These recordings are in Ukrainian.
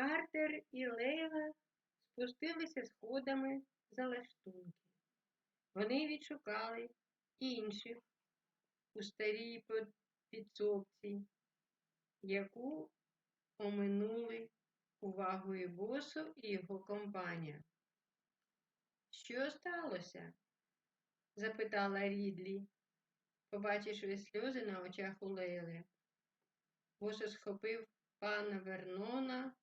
Картер і Лейла спустилися сходами за лаштунки. Вони відшукали інших у старій підсобці, яку оминули увагою босу і його компанія. Що сталося? запитала Рідлі, побачивши сльози на очах у Лейли. Босо схопив пана Вернона,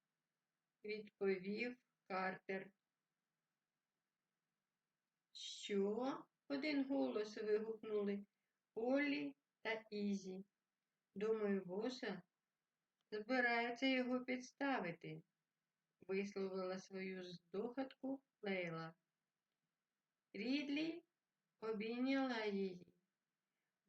відповів Картер. Що? один голос вигукнули Олі та Ізі. Думаю, боса збираються його підставити, висловила свою здогадку Лейла. Рідлі обійняла її.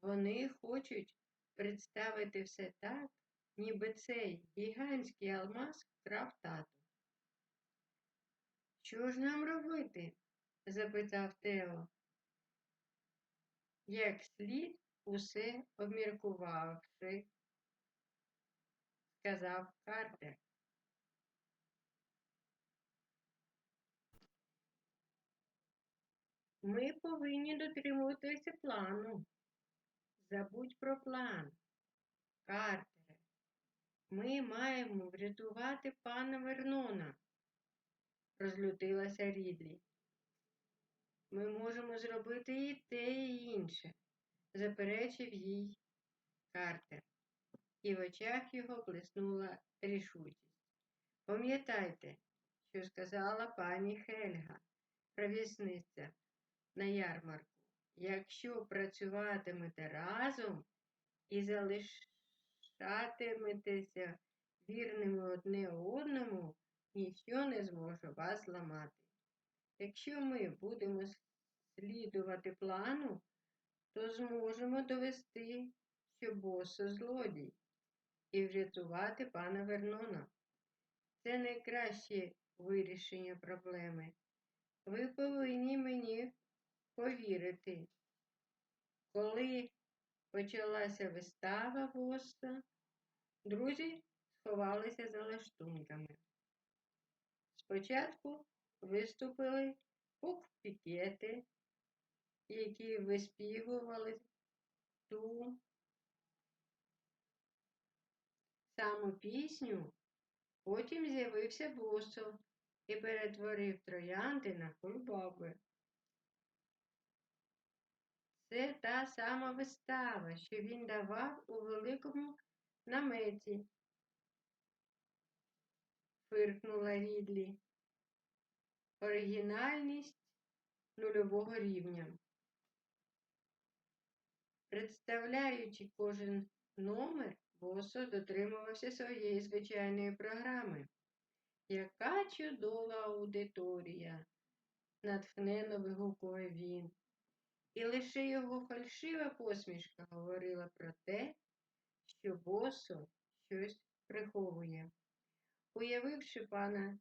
Вони хочуть представити все так, ніби цей гігантський алмаз вкрав тато. Що ж нам робити? запитав Тео. Як слід усе обміркувавши, сказав Картер. Ми повинні дотримуватися плану. Забудь про план. Картере, ми маємо врятувати пана Вернона, розлютилася Рідлі. Ми можемо зробити і те, і інше, заперечив їй Картер, і в очах його блиснула рішучість. Пам'ятайте, що сказала пані Хельга, провісниця на ярмарку. Якщо працюватимете разом і залишатиметеся вірними одне одному, ніщо не зможе вас зламати. Якщо ми будемо слідувати плану, то зможемо довести, що босо злодій, і врятувати пана Вернона. Це найкраще вирішення проблеми. Ви повинні мені повірити. Коли почалася вистава боса, друзі сховалися за лаштунками. Спочатку виступили пікети, які виспівували ту саму пісню, потім з'явився босо і перетворив троянди на кульбаби. Це та сама вистава, що він давав у великому наметі, фиркнула Рідлі. Оригінальність нульового рівня. Представляючи кожен номер, Босо дотримувався своєї звичайної програми. Яка чудова аудиторія, натхненно вигукував він. І лише його фальшива посмішка говорила про те, що босо щось приховує. Уявивши пана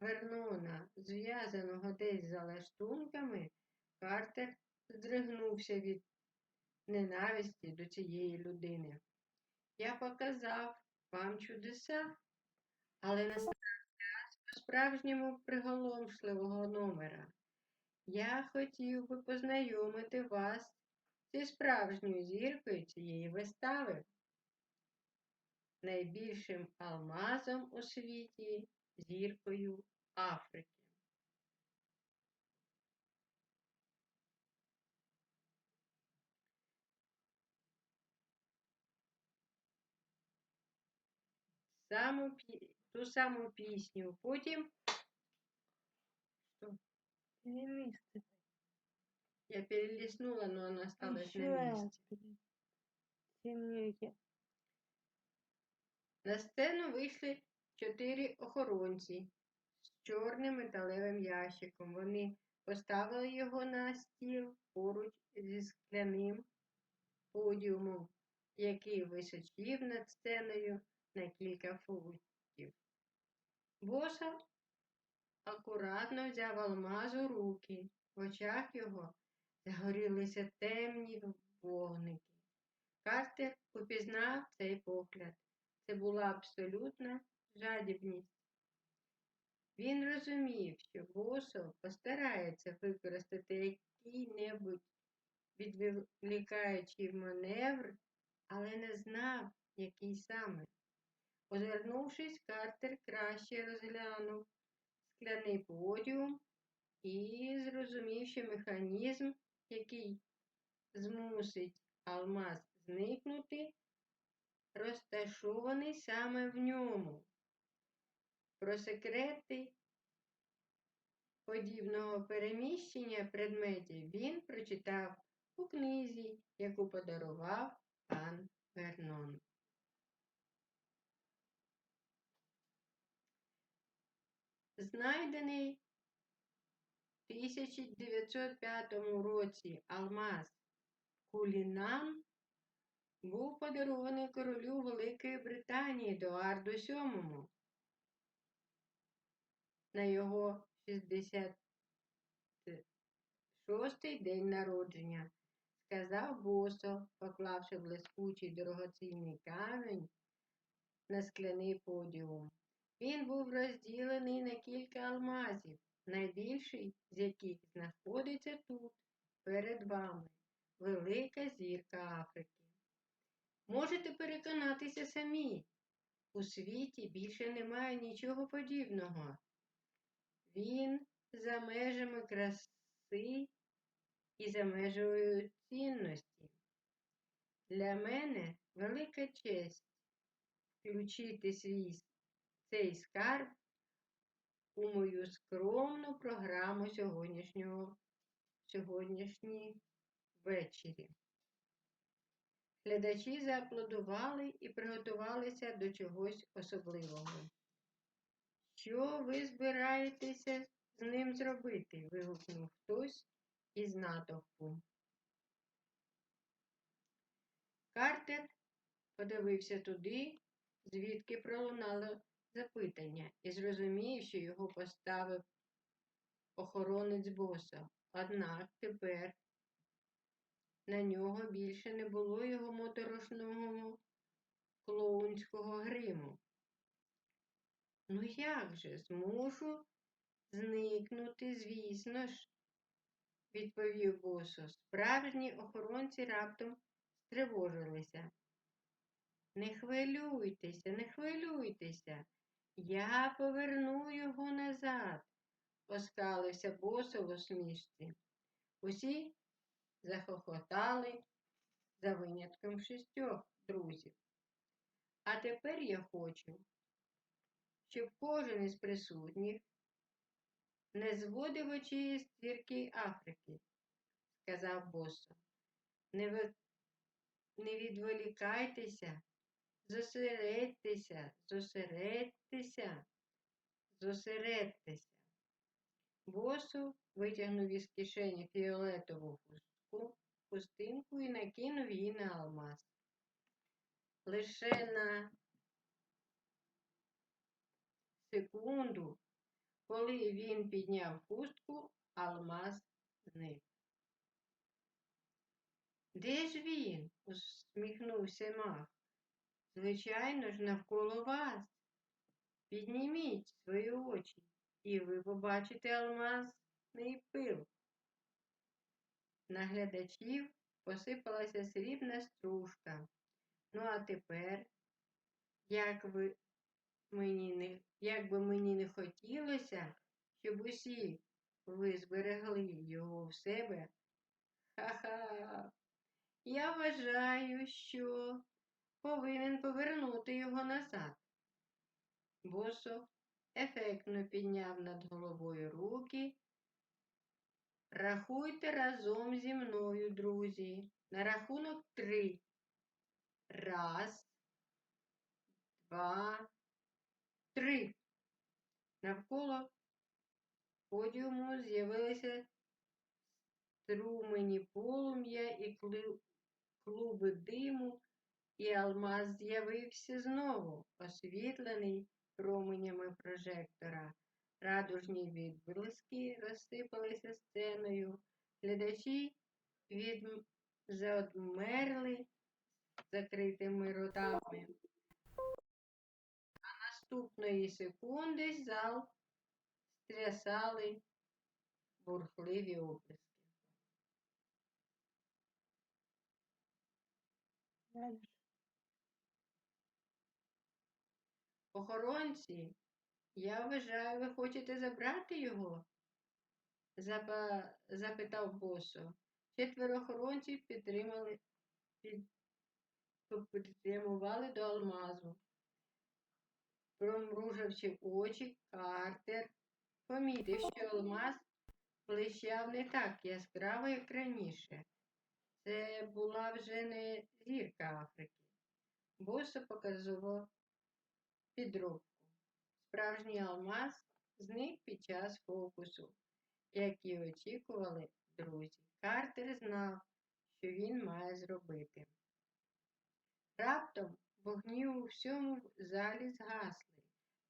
Вернона, зв'язаного десь за лаштунками, Картер здригнувся від ненависті до цієї людини. Я показав вам чудеса, але настав час по-справжньому приголомшливого номера. Я хотів би познайомити вас зі справжньою зіркою цієї вистави, найбільшим алмазом у світі зіркою Африки. Саму, ту саму пісню. Потім я перелистнула, но она осталась Еще на месте. Темнее. На сцену вийшли чотири охоронці з чорним металевим ящиком. Вони поставили його на стіл поруч зі скляним подіумом, який височів над сценою на кілька футів. Боса акуратно взяв алмаз у руки. В очах його загорілися темні вогники. Картер упізнав цей погляд. Це була абсолютна жадібність. Він розумів, що Босо постарається використати який-небудь відволікаючий маневр, але не знав, який саме. Озирнувшись, Картер краще розглянув скляний подіум і зрозумів, що механізм, який змусить алмаз зникнути, розташований саме в ньому. Про секрети подібного переміщення предметів він прочитав у книзі, яку подарував пан Вернон. Знайдений в 1905 році алмаз Кулінан був подарований королю Великої Британії Едуарду VII на його 66-й день народження, сказав Босо, поклавши блискучий дорогоцінний камінь на скляний подіум. Він був розділений на кілька алмазів, найбільший з яких знаходиться тут, перед вами, велика зірка Африки. Можете переконатися самі, у світі більше немає нічого подібного. Він за межами краси і за межою цінності. Для мене велика честь включити свій цей скарб у мою скромну програму сьогоднішнього сьогоднішній ввечері. Глядачі зааплодували і приготувалися до чогось особливого. Що ви збираєтеся з ним зробити? вигукнув хтось із натовпу. Картер подивився туди, звідки пролунало запитання, і зрозумів, що його поставив охоронець боса. Однак тепер на нього більше не було його моторошного клоунського гриму. Ну як же, змушу зникнути, звісно ж, відповів босо. Справжні охоронці раптом стривожилися. Не хвилюйтеся, не хвилюйтеся. Я поверну його назад, оскалився босо в усмішці. Усі захохотали за винятком шістьох друзів. А тепер я хочу, щоб кожен із присутніх не зводив очі з твірки Африки, сказав босо. Не, ви... не відволікайтеся, зосередьтеся, зосередьтеся, зосередьтеся. Босо витягнув із кишені фіолетову хустинку і накинув її на алмаз. Лише на секунду, коли він підняв хустку, алмаз зник. Де ж він? усміхнувся мах. Звичайно ж, навколо вас. Підніміть свої очі, і ви побачите алмазний пил. На глядачів посипалася срібна стружка. Ну, а тепер, як ви мені не, як би мені не хотілося, щоб усі ви зберегли його в себе. Ха-ха. Я вважаю, що повинен повернути його назад. Босо ефектно підняв над головою руки. Рахуйте разом зі мною, друзі. На рахунок три. Раз, два, три. Навколо подіуму з'явилися струмені полум'я і клуби диму, і алмаз з'явився знову, освітлений променями прожектора. Радужні відблиски розсипалися сценою. Глядачі від... заодмерли закритими ротами. А наступної секунди зал стрясали бурхливі оплески. Охоронці, я вважаю, ви хочете забрати його? Запа... запитав босо. Четверо охоронців підтримали, під... підтримували до алмазу. Промруживши очі, Картер помітив, що алмаз блищав не так яскраво, як раніше. Це була вже не зірка Африки. Босо показував підробку. Справжній алмаз зник під час фокусу, як і очікували друзі. Картер знав, що він має зробити. Раптом вогні у всьому залі згасли.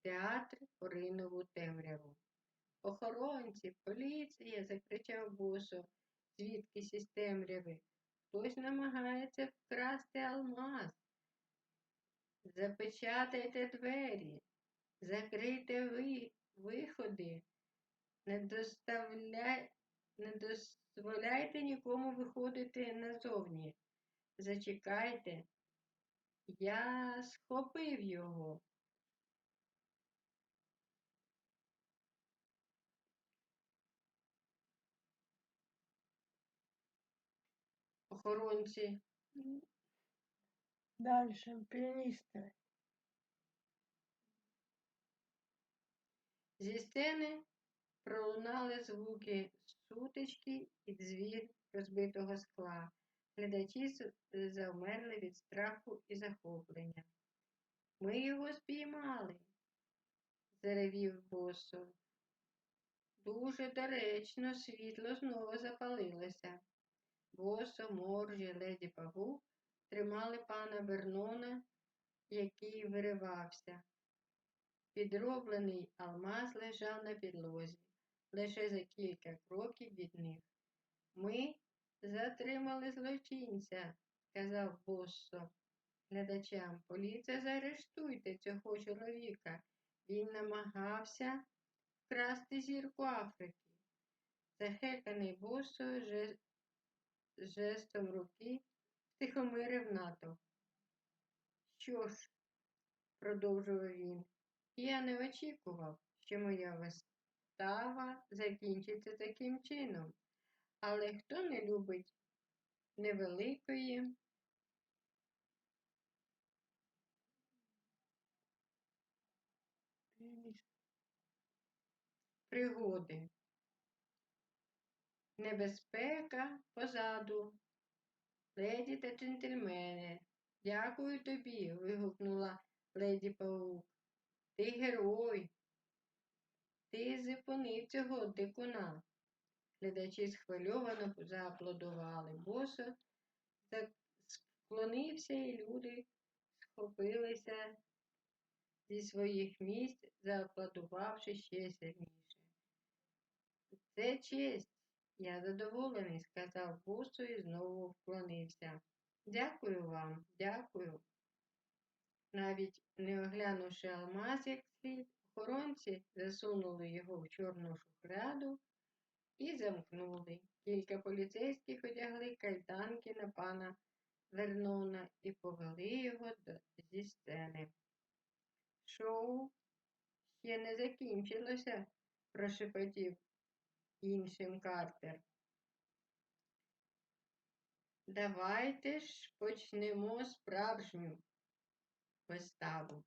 Театр поринув у темряву. Охоронці, поліція, закричав босо, звідкись із темряви. Хтось намагається вкрасти алмаз. Запечатайте двері, закрийте ви, виходи, не, доставляй, не дозволяйте нікому виходити назовні. Зачекайте, я схопив його. Охоронці Дальше. Пианисты. Зі сцени пролунали звуки сутички і дзвін розбитого скла. Глядачі завмерли від страху і захоплення. Ми його спіймали, заревів босо. Дуже доречно світло знову запалилося. Босо, моржі, леді павук тримали пана Вернона, який виривався. Підроблений алмаз лежав на підлозі, лише за кілька кроків від них. Ми затримали злочинця, сказав Боссо глядачам. Поліція заарештуйте цього чоловіка. Він намагався вкрасти зірку Африки. Захеканий Боссо же- жестом руки втихомирив натовп. Що ж, продовжував він, я не очікував, що моя вистава закінчиться таким чином. Але хто не любить невеликої пригоди? Небезпека позаду. Леді та джентльмени, дякую тобі. вигукнула леді Паук. Ти герой. Ти зупинив цього дикуна. Глядачі схвильовано зааплодували. Босо склонився, і люди схопилися зі своїх місць, зааплодувавши ще сильніше. Це честь. Я задоволений, сказав Босо і знову вклонився. Дякую вам, дякую. Навіть не оглянувши алмаз як слід, охоронці засунули його в чорну шухляду і замкнули. Кілька поліцейських одягли кайданки на пана Вернона і повели його зі сцени. Шоу ще не закінчилося, прошепотів іншим Картер. Давайте ж почнемо справжню gostavam